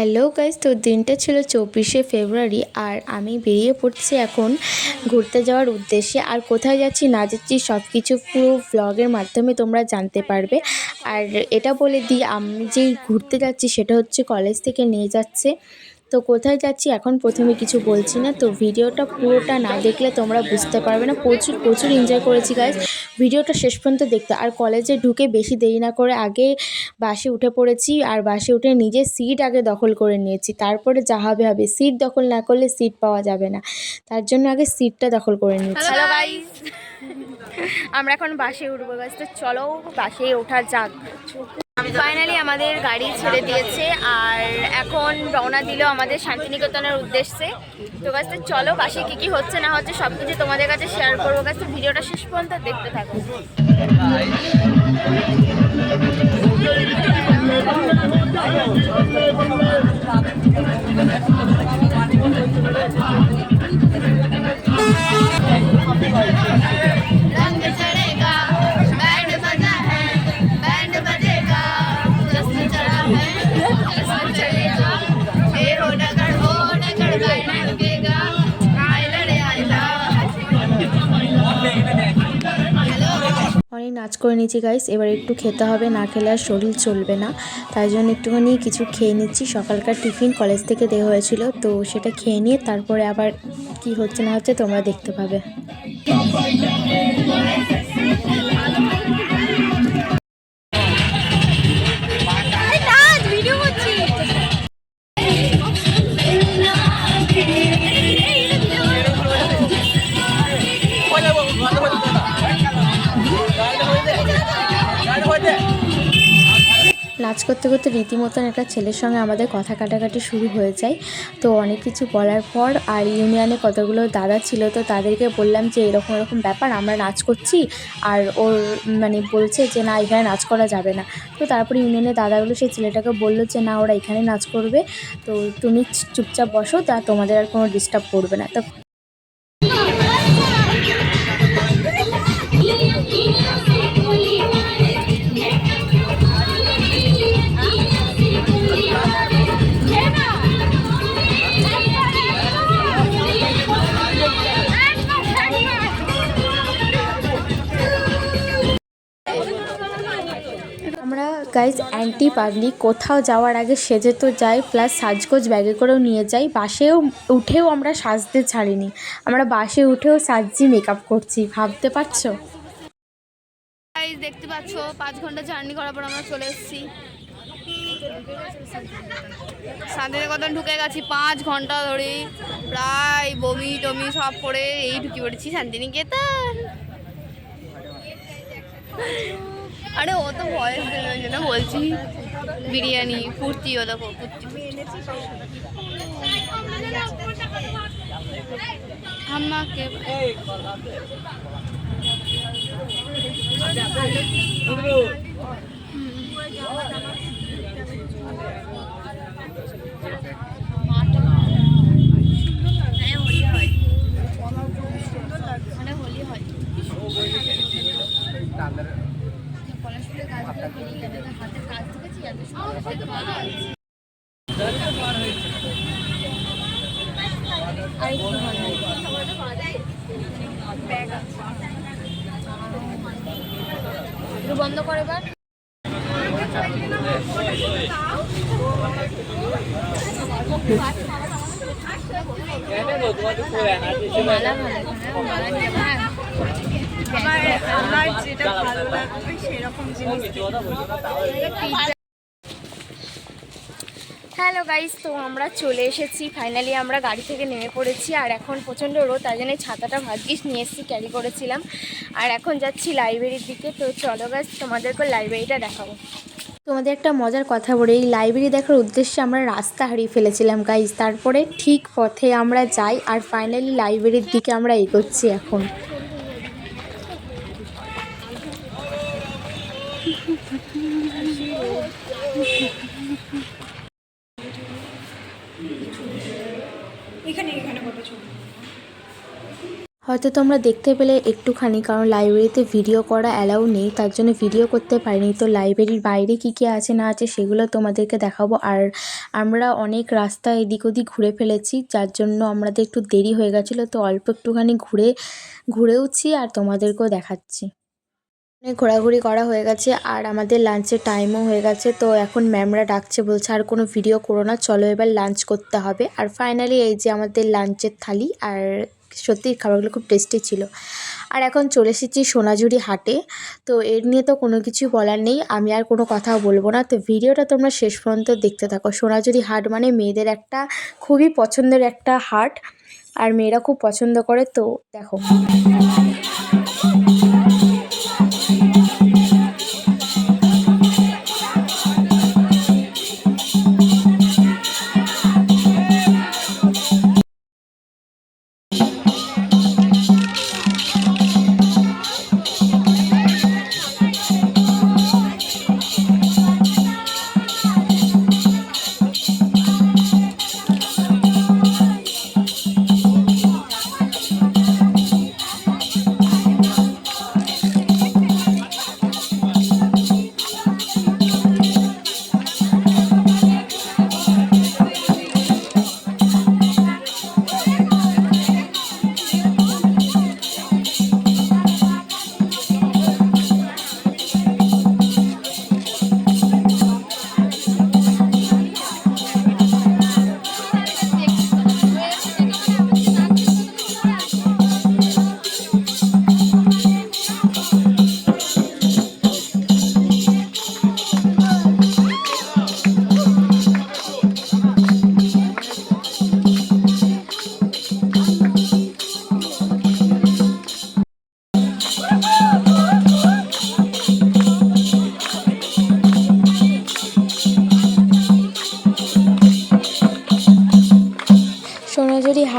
Hello guys তো দিনটা ছিল চব্বিশে ফেব্রুয়ারি আর আমি বেরিয়ে পড়ছি এখন ঘুরতে যাওয়ার উদ্দেশ্যে। আর কোথায় যাচ্ছি না যাচ্ছি সব কিছু পুরো ব্লগের মাধ্যমে তোমরা জানতে পারবে। আর এটা বলে দিই, আমি যে ঘুরতে যাচ্ছি সেটা হচ্ছে কলেজ থেকে নিয়ে যাচ্ছে। তো কোথায় যাচ্ছি? এখন প্রথমে কিছু বলছি না। তো ভিডিওটা পুরোটা না দেখলে তোমরা বুঝতে পারবে না। প্রচুর প্রচুর এনজয় করেছি গাইজ ভিডিওটা শেষ পর্যন্ত দেখতে। আর কলেজে ঢুকে বেশি দেরি না করে আগে বাসে উঠে পড়েছি আর বাসে উঠে নিজের সিট আগে দখল করে নিয়েছি। তারপরে যা হবে হবে। সিট দখল না করলে সিট পাওয়া যাবে না। তার জন্য আগে সিটটা দখল করে নিয়েছি। আমরা এখন বাসে উঠবো গাইস তো চলো বাসে ওঠা যাক। ফাইনালি আমাদের গাড়ি ছেড়ে দিয়েছে, আর এখন রওনা দিল আমাদের শান্তিনিকেতনের উদ্দেশ্যে। তো গাছ চলো বাসে কি কি হচ্ছে না হচ্ছে সব কিছু তোমাদের কাছে শেয়ার করব। গাছ ভিডিওটা শেষ পর্যন্ত দেখতে থাকো। অনেক নাচ করে নিয়েছি গাইস এবার একটু খেতে হবে, না খেলে আর শরীর চলবে না। তাই জন্য একটুখানি কিছু খেয়ে নিচ্ছি। সকালকার টিফিন কলেজ থেকে দেওয়া হয়েছিল, তো সেটা খেয়ে নিয়ে তারপরে আবার কি হচ্ছে না হচ্ছে তোমরা দেখতে পাবে। নাচ করতে করতে রীতিমতন একটা ছেলের সঙ্গে আমাদের কথা কাটাকাটি শুরু হয়ে যায়। তো অনেক কিছু বলার পর আর ইউনিয়নে কতগুলো দাদা ছিল, তো তাদেরকে বললাম যে এরকম এরকম ব্যাপার, আমরা নাচ করছি। আর ওর মানে বলছে যে, না, এখানে নাচ করা যাবে না। তো তারপরে ইউনিয়নের দাদাগুলো সেই ছেলেটাকে বলল যে, না, ওরা এখানে নাচ করবে। তো তুমি চুপচাপ বসো, তা তোমাদের আর কোনো ডিস্টার্ব করবে না। তো গাইজ অ্যান্টি পাবলিক কোথাও যাওয়ার আগে সেজে তো যাই প্লাস সাজগোজ ব্যাগে করেও নিয়ে যাই, বাসেও উঠেও আমরা সাজতে ছাড়িনি। আমরা বাসে উঠেও সাজছি মেকআপ করছি, ভাবতে পারছ? দেখতে পাচ্ছ, পাঁচ ঘণ্টা জার্নি করার পর আমরা চলে এসেছি। শান্তিনিকেতন ঢুকে গেছি, পাঁচ ঘণ্টা ধরে প্রায় বমি টমি সব করে এই ঢুকে পড়েছি শান্তিনিকেতন। আরে ও তো ভয়েস দিল ওই জন্য বলছি। বিরিয়ানি ফুর্তি ও দেখো ফুর্তি আমাকে হোলি হয় পলাশপুরের কাজগুলো বেরিয়ে গেছে না হাতের কাজ দেখেছি এত সুন্দর কাজ আর একটু ভালো ব্যাগ আছে একটু বন্ধ করে এবার। আমার যেটা ভালো লাগবে সেরকম জিনিস। হ্যালো গাইস, তো আমরা চলে এসেছি। ফাইনালি আমরা গাড়ি থেকে নেমে পড়েছি, আর এখন প্রচণ্ড রোদ, তাই জন্য ছাতাটা ভাগ্যিস নিয়ে এসেছি ক্যারি করেছিলাম। আর এখন যাচ্ছি লাইব্রেরির দিকে, তো চলো গাইস তোমাদেরকে লাইব্রেরিটা দেখাবো। তোমাদের একটা মজার কথা বলি, এই লাইব্রেরি দেখার উদ্দেশ্যে আমরা রাস্তা হারিয়ে ফেলেছিলাম গাইজ তারপরে ঠিক পথে আমরা যাই, আর ফাইনালি লাইব্রেরির দিকে আমরা এগোচ্ছি এখন। এখানে এখানে ফটো ছবি হয়তো তোমরা দেখতে পেলে একটুখানি, কারণ লাইব্রেরিতে ভিডিও করা অ্যালাউ নেই, তার জন্য ভিডিও করতে পারিনি। তো লাইব্রেরির বাইরে কী কী আছে, না আছে, সেগুলো তোমাদেরকে দেখাবো। আর আমরা অনেক রাস্তা এদিক ওদিক ঘুরে ফেলেছি, যার জন্য আমাদের একটু দেরি হয়ে গেছিল। তো অল্প একটুখানি ঘুরে, ঘুরেওছি আর তোমাদেরকেও দেখাচ্ছি। ঘোরাঘুরি করা হয়ে গেছে আর আমাদের লাঞ্চের টাইমও হয়ে গেছে। তো এখন ম্যামরা ডাকছে, বলছে আর কোনো ভিডিও করো না, চলো এবার লাঞ্চ করতে হবে। আর ফাইনালি এই যে আমাদের লাঞ্চের থালি, আর সত্যি খাবারগুলো খুব টেস্টি ছিল। আর এখন চলে এসেছি সোনাঝুরি হাটে। তো এর নিয়ে তো কোনো কিছু বলার নেই, আমি আর কোনো কথা বলব না। তো ভিডিওটা তোমরা শেষ পর্যন্ত দেখতে থাকো। সোনাঝুরি হাট মানে মেয়েদের একটা খুবই পছন্দের একটা হাট, আর মেয়েরা খুব পছন্দ করে। তো দেখো।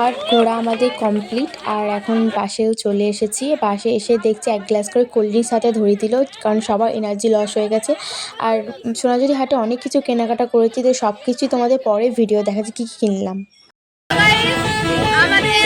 হাট ঘোরা আমাদের কমপ্লিট আর এখন বাসেও চলে এসেছি। বাসে এসে দেখছি এক গ্লাস করে কোল্ড ড্রিঙ্কস হাতে ধরিয়ে দিল, কারণ সবার এনার্জি লস হয়ে গেছে। আর সোনাঝুরি হাটে অনেক কিছু কেনাকাটা করেছি, তো সব কিছুই তোমাদের পরে ভিডিও দেখাচ্ছি, কী কী কিনলাম। আমাদের